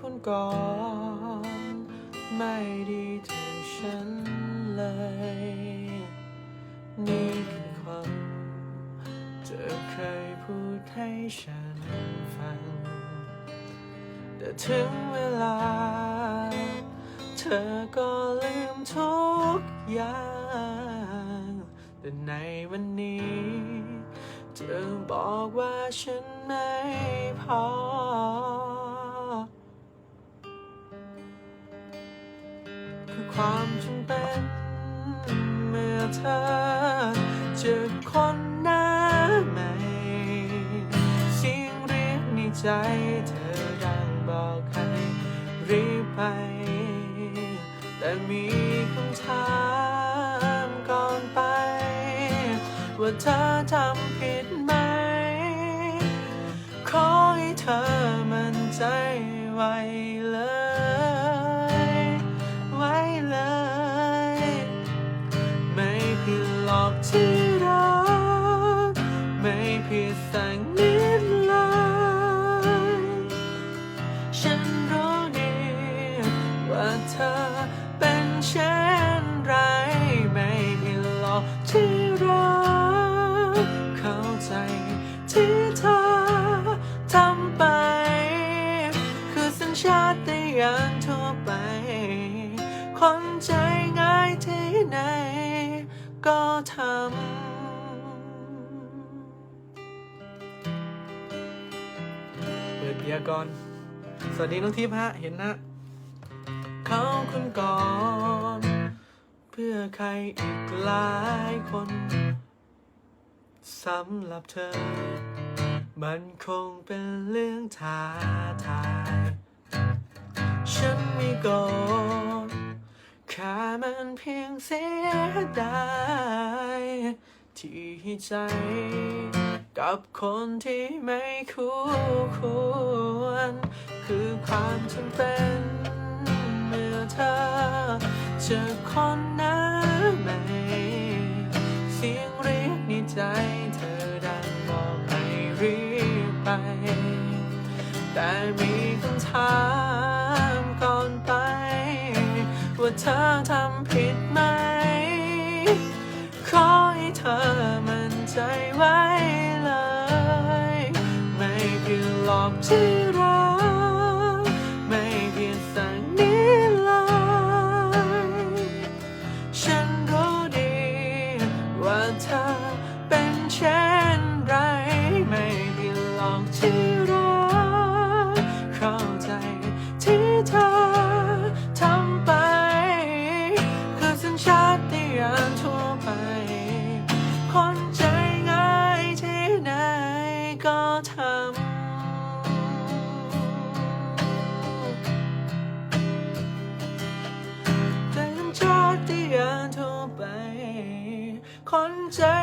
คนก่อน ไม่ดีถึงฉันเลย นี่คือความเธอเคยพูดให้ฉันฟัง แต่ถึงเวลา เธอก็ลืมทุกอย่าง แต่ในวันนี้เธอบอกว่าฉันไม่พอ คือความจำเป็น เมื่อเธอเจอคนหน้าใหม่เสียงเรียกในใจเธอดังบอกให้รีบไป แต่มีคำถามก่อนไป ว่าเธอทำผิดไหม ขอให้เธอมั่นใจไว้ ที่รัก ไม่ผิดสักนิดเลยฉันรู้ดีว่าเธอเป็นเช่นไร ไม่ผิดหรอกที่รัก เข้าใจที่เธอทำไป คือสัญชาติญาณทั่วไป คนใจง่ายที่ไหน ก็ทำ เปิดเบียร์ก่อน สวัสดีน้องทิพย์ฮะ เห็นนะ เขาคนก่อน เพื่อใครอีกหลายคนสำหรับเธอ มันคงเป็นเรื่องท้าทาย ฉันไม่โกรธแค่มันเพียงเสียดาย ที่ใจ กับคนที่ไม่คู่ควร คือความจำเป็นเมื่อเธอเจอคนหน้าใหม่เสียงเรียกในใจเธอดังบอกให้รีบไป แต่มีคำถามก่อนไป ว่าเธอทำ อกที่รักไม่ผิดสักนิดเลยฉันรู้ดีว่าเธอเป็นเช่นไร ไม่ผิดหรอกที่รักเข้าใจที่เธอทำไป คือสัญชาติญาณทั่วไป คนใจง่ายที่ไหนก็ทำ คนใจง่ายที่ไหนก็